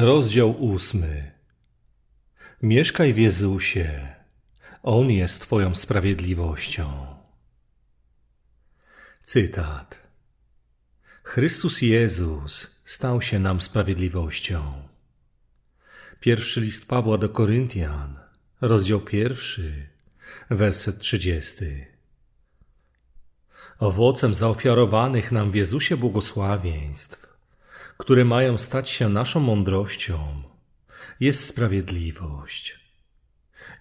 Rozdział ósmy. Mieszkaj w Jezusie. On jest Twoją sprawiedliwością. Cytat. Chrystus Jezus stał się nam sprawiedliwością. Pierwszy list Pawła do Koryntian, rozdział pierwszy, werset trzydziesty. Owocem zaofiarowanych nam w Jezusie błogosławieństw, które mają stać się naszą mądrością, jest sprawiedliwość.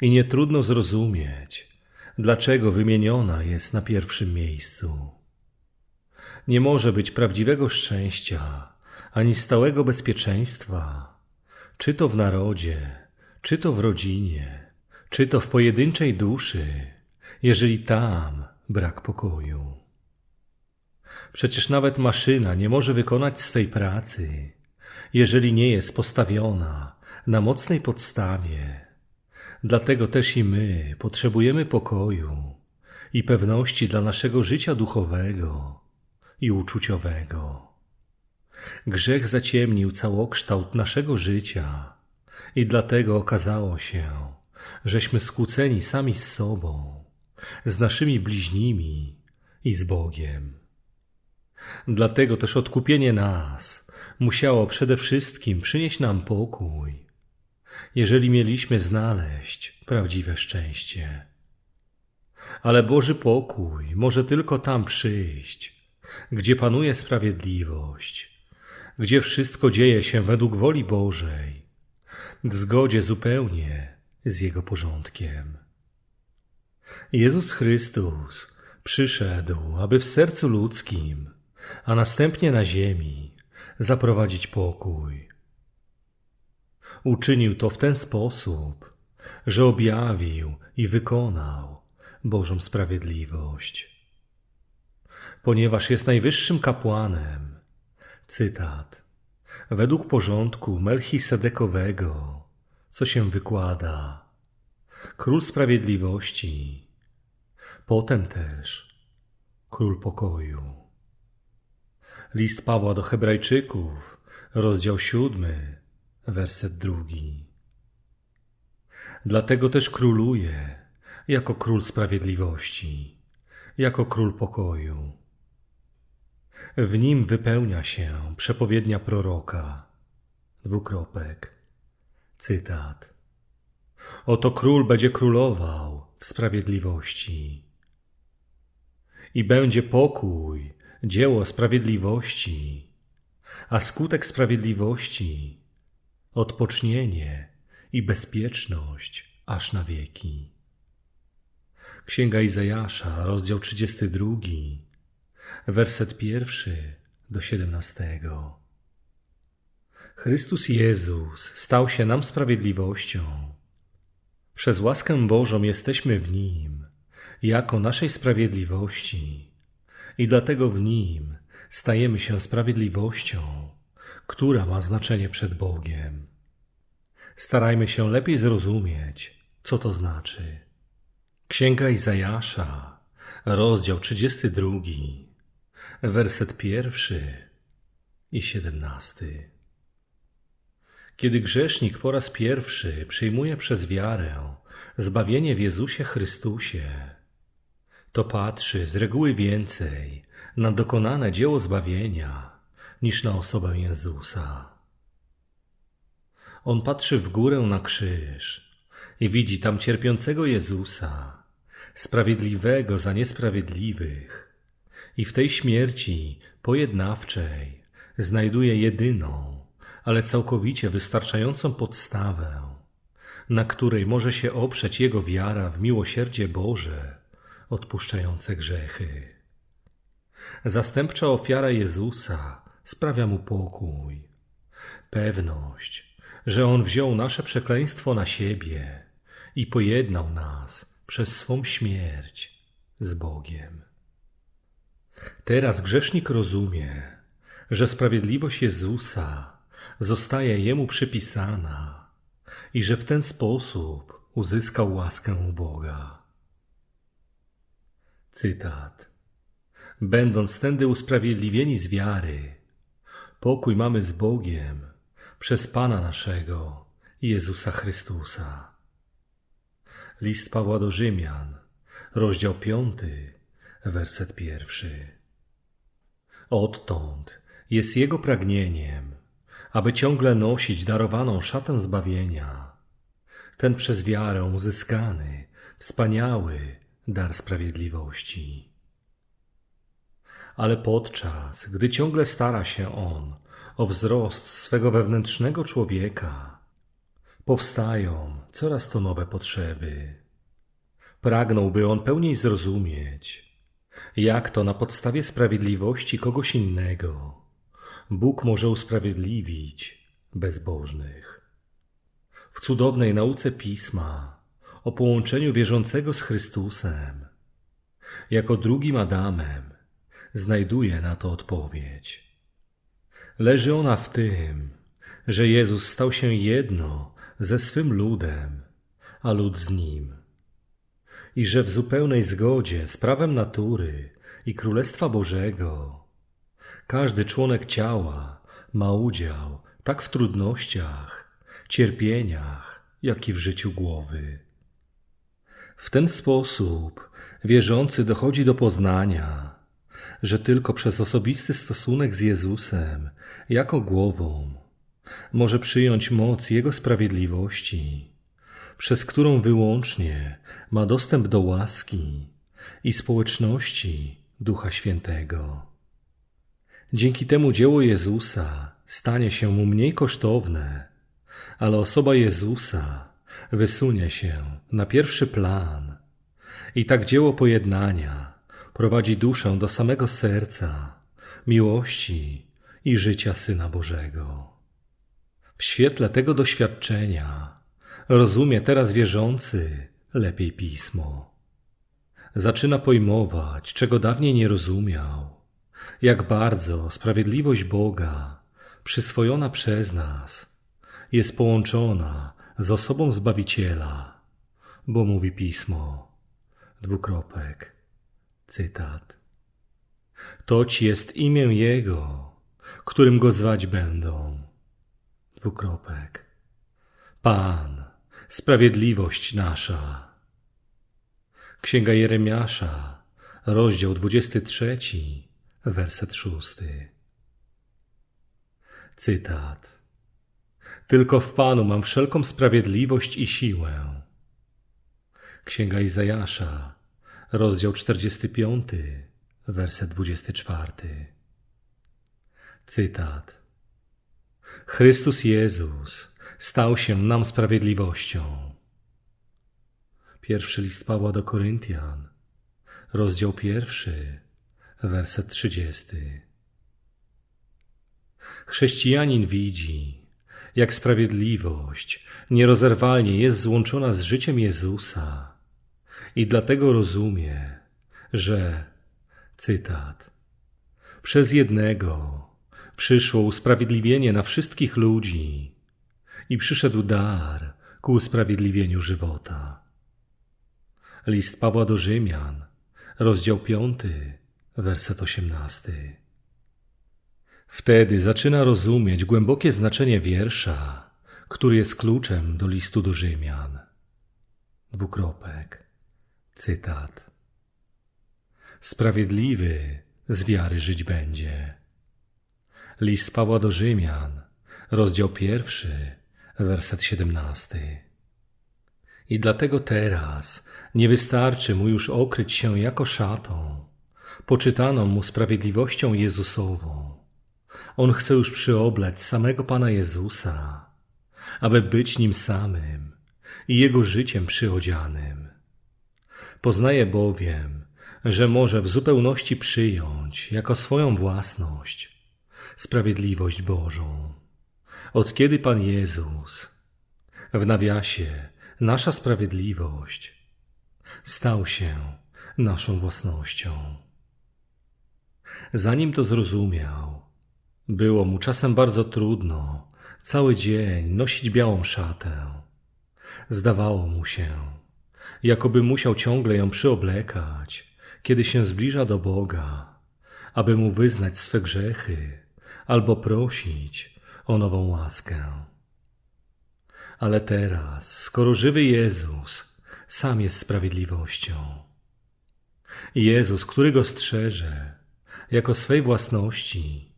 I nie trudno zrozumieć, dlaczego wymieniona jest na pierwszym miejscu. Nie może być prawdziwego szczęścia ani stałego bezpieczeństwa, czy to w narodzie, czy to w rodzinie, czy to w pojedynczej duszy, jeżeli tam brak pokoju. Przecież nawet maszyna nie może wykonać swej pracy, jeżeli nie jest postawiona na mocnej podstawie. Dlatego też i my potrzebujemy pokoju i pewności dla naszego życia duchowego i uczuciowego. Grzech zaciemnił całokształt naszego życia i dlatego okazało się, żeśmy skłóceni sami z sobą, z naszymi bliźnimi i z Bogiem. Dlatego też odkupienie nas musiało przede wszystkim przynieść nam pokój, jeżeli mieliśmy znaleźć prawdziwe szczęście. Ale Boży pokój może tylko tam przyjść, gdzie panuje sprawiedliwość, gdzie wszystko dzieje się według woli Bożej, w zgodzie zupełnie z Jego porządkiem. Jezus Chrystus przyszedł, aby w sercu ludzkim, a następnie na ziemi, zaprowadzić pokój. Uczynił to w ten sposób, że objawił i wykonał Bożą sprawiedliwość. Ponieważ jest najwyższym kapłanem, cytat, według porządku Melchisedekowego, co się wykłada, król sprawiedliwości, potem też król pokoju. List Pawła do Hebrajczyków, rozdział siódmy, werset drugi. Dlatego też króluje jako król sprawiedliwości, jako król pokoju. W nim wypełnia się przepowiednia proroka. Dwukropek. Cytat. Oto król będzie królował w sprawiedliwości. I będzie pokój, dzieło sprawiedliwości, a skutek sprawiedliwości odpocznienie i bezpieczność aż na wieki. Księga Izajasza, rozdział 32, werset pierwszy do siedemnastego. Chrystus Jezus stał się nam sprawiedliwością. Przez łaskę Bożą jesteśmy w Nim, jako naszej sprawiedliwości, i dlatego w Nim stajemy się sprawiedliwością, która ma znaczenie przed Bogiem. Starajmy się lepiej zrozumieć, co to znaczy. Księga Izajasza, rozdział 32, werset pierwszy i siedemnasty. Kiedy grzesznik po raz pierwszy przyjmuje przez wiarę zbawienie w Jezusie Chrystusie, to patrzy z reguły więcej na dokonane dzieło zbawienia niż na osobę Jezusa. On patrzy w górę na krzyż i widzi tam cierpiącego Jezusa, sprawiedliwego za niesprawiedliwych, i w tej śmierci pojednawczej znajduje jedyną, ale całkowicie wystarczającą podstawę, na której może się oprzeć jego wiara w miłosierdzie Boże, odpuszczające grzechy. Zastępcza ofiara Jezusa sprawia mu pokój, pewność, że On wziął nasze przekleństwo na siebie i pojednał nas przez swą śmierć z Bogiem. Teraz grzesznik rozumie, że sprawiedliwość Jezusa zostaje jemu przypisana i że w ten sposób uzyskał łaskę u Boga. Cytat. Będąc tędy usprawiedliwieni z wiary, pokój mamy z Bogiem przez Pana naszego, Jezusa Chrystusa. List Pawła do Rzymian, rozdział piąty, werset pierwszy. Odtąd jest Jego pragnieniem, aby ciągle nosić darowaną szatę zbawienia, ten przez wiarę uzyskany, wspaniały dar sprawiedliwości. Ale podczas gdy ciągle stara się On o wzrost swego wewnętrznego człowieka, powstają coraz to nowe potrzeby. Pragnąłby on pełniej zrozumieć, jak to na podstawie sprawiedliwości kogoś innego Bóg może usprawiedliwić bezbożnych. W cudownej nauce pisma o połączeniu wierzącego z Chrystusem, jako drugim Adamem, znajduje na to odpowiedź. Leży ona w tym, że Jezus stał się jedno ze swym ludem, a lud z nim. I że w zupełnej zgodzie z prawem natury i Królestwa Bożego każdy członek ciała ma udział tak w trudnościach, cierpieniach, jak i w życiu głowy. W ten sposób wierzący dochodzi do poznania, że tylko przez osobisty stosunek z Jezusem jako głową może przyjąć moc Jego sprawiedliwości, przez którą wyłącznie ma dostęp do łaski i społeczności Ducha Świętego. Dzięki temu dzieło Jezusa stanie się mu mniej kosztowne, ale osoba Jezusa wysunie się na pierwszy plan i tak dzieło pojednania prowadzi duszę do samego serca, miłości i życia Syna Bożego. W świetle tego doświadczenia rozumie teraz wierzący lepiej pismo. Zaczyna pojmować, czego dawniej nie rozumiał, jak bardzo sprawiedliwość Boga, przyswojona przez nas, jest połączona z osobą Zbawiciela, bo mówi pismo. Dwukropek. Cytat. Toć jest imię Jego, którym go zwać będą Dwukropek. Pan, sprawiedliwość nasza. Księga Jeremiasza, rozdział 23, werset 6. Cytat. Tylko w Panu mam wszelką sprawiedliwość i siłę. Księga Izajasza, rozdział 45, werset 24. Cytat. Chrystus Jezus stał się nam sprawiedliwością. Pierwszy list Pawła do Koryntian, rozdział pierwszy, werset trzydziesty. Chrześcijanin widzi, jak sprawiedliwość nierozerwalnie jest złączona z życiem Jezusa i dlatego rozumie, że, cytat, przez jednego przyszło usprawiedliwienie na wszystkich ludzi i przyszedł dar ku usprawiedliwieniu żywota. List Pawła do Rzymian, rozdział 5, werset 18. Wtedy zaczyna rozumieć głębokie znaczenie wiersza, który jest kluczem do listu do Rzymian. Dwukropek. Cytat. Sprawiedliwy z wiary żyć będzie. List Pawła do Rzymian, rozdział pierwszy, werset siedemnasty. I dlatego teraz nie wystarczy mu już okryć się jako szatą, poczytaną mu sprawiedliwością Jezusową. On chce już przyoblać samego Pana Jezusa, aby być nim samym i jego życiem przyodzianym. Poznaje bowiem, że może w zupełności przyjąć jako swoją własność sprawiedliwość Bożą. Od kiedy Pan Jezus, w nawiasie nasza sprawiedliwość, stał się naszą własnością. Zanim to zrozumiał, było mu czasem bardzo trudno cały dzień nosić białą szatę. Zdawało mu się, jakoby musiał ciągle ją przyoblekać, kiedy się zbliża do Boga, aby mu wyznać swe grzechy albo prosić o nową łaskę. Ale teraz, skoro żywy Jezus sam jest sprawiedliwością, Jezus, który go strzeże jako swej własności,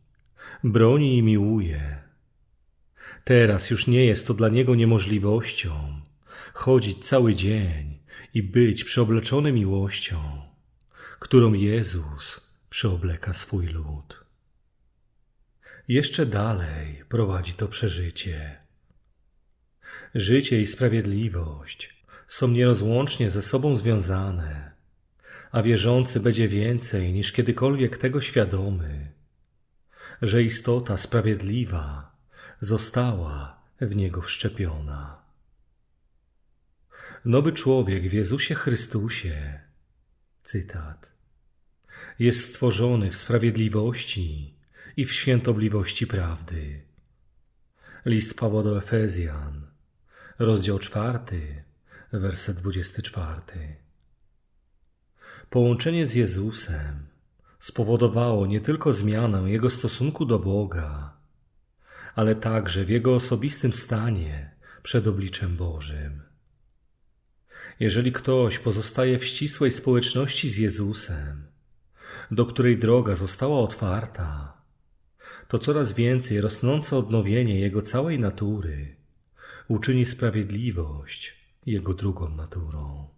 broni i miłuje, teraz już nie jest to dla niego niemożliwością chodzić cały dzień i być przyobleczony miłością, którą Jezus przyobleka swój lud. Jeszcze dalej prowadzi to przeżycie. Życie i sprawiedliwość są nierozłącznie ze sobą związane, a wierzący będzie więcej niż kiedykolwiek tego świadomy, że istota sprawiedliwa została w niego wszczepiona. Nowy człowiek w Jezusie Chrystusie, cytat, jest stworzony w sprawiedliwości i w świętobliwości prawdy. List Pawła do Efezjan, rozdział czwarty, werset dwudziesty czwarty. Połączenie z Jezusem spowodowało nie tylko zmianę Jego stosunku do Boga, ale także w Jego osobistym stanie przed obliczem Bożym. Jeżeli ktoś pozostaje w ścisłej społeczności z Jezusem, do której droga została otwarta, to coraz więcej rosnące odnowienie Jego całej natury uczyni sprawiedliwość Jego drugą naturą.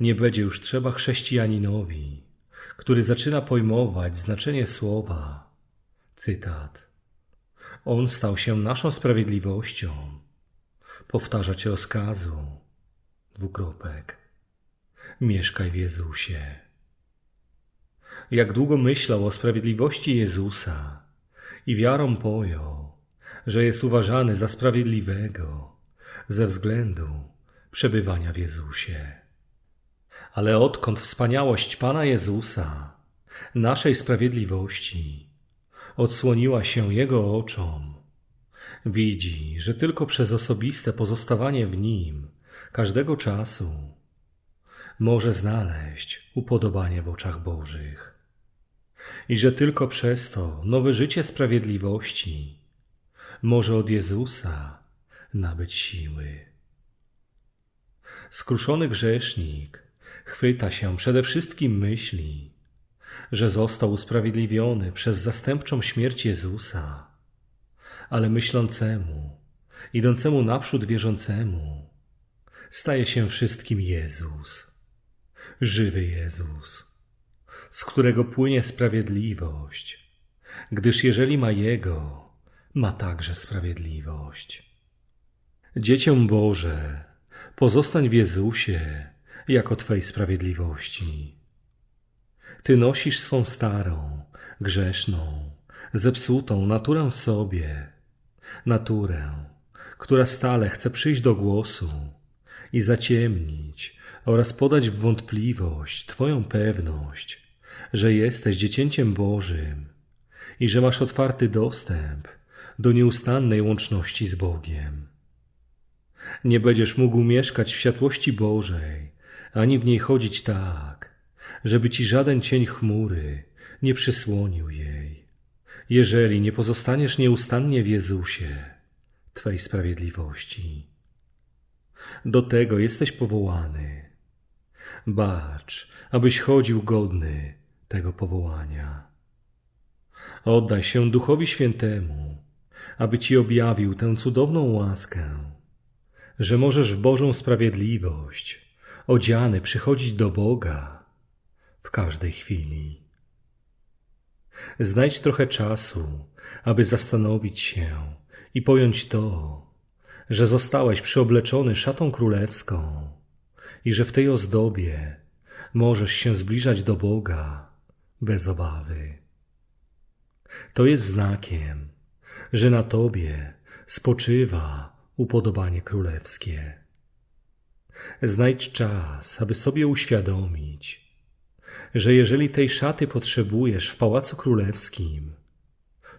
Nie będzie już trzeba chrześcijaninowi, który zaczyna pojmować znaczenie słowa. Cytat. On stał się naszą sprawiedliwością. Powtarzać rozkazu. Dwukropek. Mieszkaj w Jezusie. Jak długo myślał o sprawiedliwości Jezusa i wiarą pojął, że jest uważany za sprawiedliwego ze względu przebywania w Jezusie. Ale odkąd wspaniałość Pana Jezusa, naszej sprawiedliwości, odsłoniła się Jego oczom, widzi, że tylko przez osobiste pozostawanie w Nim każdego czasu może znaleźć upodobanie w oczach Bożych. I że tylko przez to nowe życie sprawiedliwości może od Jezusa nabyć siły. Skruszony grzesznik chwyta się przede wszystkim myśli, że został usprawiedliwiony przez zastępczą śmierć Jezusa, ale myślącemu, idącemu naprzód wierzącemu, staje się wszystkim Jezus, żywy Jezus, z którego płynie sprawiedliwość, gdyż jeżeli ma Jego, ma także sprawiedliwość. Dziecię Boże, pozostań w Jezusie jako Twej sprawiedliwości. Ty nosisz swą starą, grzeszną, zepsutą naturę sobie, naturę, która stale chce przyjść do głosu i zaciemnić oraz podać w wątpliwość Twoją pewność, że jesteś dziecięciem Bożym i że masz otwarty dostęp do nieustannej łączności z Bogiem. Nie będziesz mógł mieszkać w światłości Bożej, ani w niej chodzić tak, żeby ci żaden cień chmury nie przysłonił jej, jeżeli nie pozostaniesz nieustannie w Jezusie, Twej sprawiedliwości. Do tego jesteś powołany. Bacz, abyś chodził godny tego powołania. Oddaj się Duchowi Świętemu, aby Ci objawił tę cudowną łaskę, że możesz w Bożą sprawiedliwość, odziany, przychodzić do Boga w każdej chwili. Znajdź trochę czasu, aby zastanowić się i pojąć to, że zostałeś przyobleczony szatą królewską i że w tej ozdobie możesz się zbliżać do Boga bez obawy. To jest znakiem, że na Tobie spoczywa upodobanie królewskie. Znajdź czas, aby sobie uświadomić, że jeżeli tej szaty potrzebujesz w pałacu królewskim,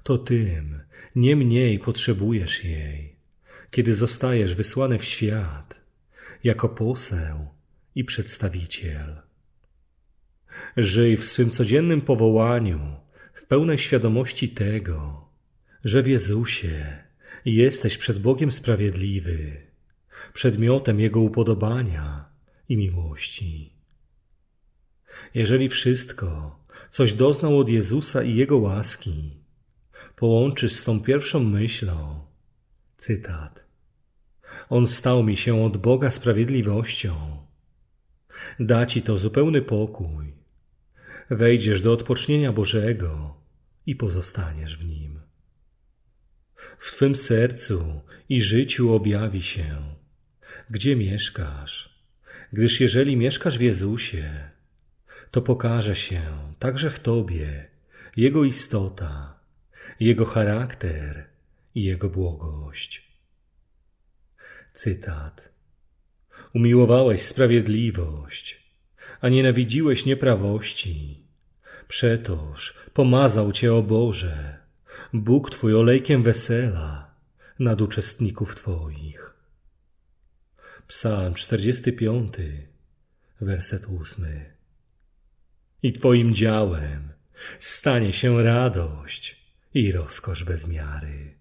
to tym nie mniej potrzebujesz jej, kiedy zostajesz wysłany w świat jako poseł i przedstawiciel. Żyj w swym codziennym powołaniu w pełnej świadomości tego, że w Jezusie jesteś przed Bogiem sprawiedliwy, przedmiotem Jego upodobania i miłości. Jeżeli wszystko, coś doznał od Jezusa i Jego łaski, połączysz z tą pierwszą myślą, cytat. On stał mi się od Boga sprawiedliwością. Da ci to zupełny pokój. Wejdziesz do odpocznienia Bożego i pozostaniesz w nim. W Twym sercu i życiu objawi się, gdzie mieszkasz, gdyż jeżeli mieszkasz w Jezusie, to pokaże się także w Tobie Jego istota, Jego charakter i Jego błogość. Cytat. Umiłowałeś sprawiedliwość, a nienawidziłeś nieprawości. Przetoż pomazał Cię, o Boże, Bóg Twój olejkiem wesela nad uczestników Twoich. Psalm 45, werset 8. I Twoim działem stanie się radość i rozkosz bez miary.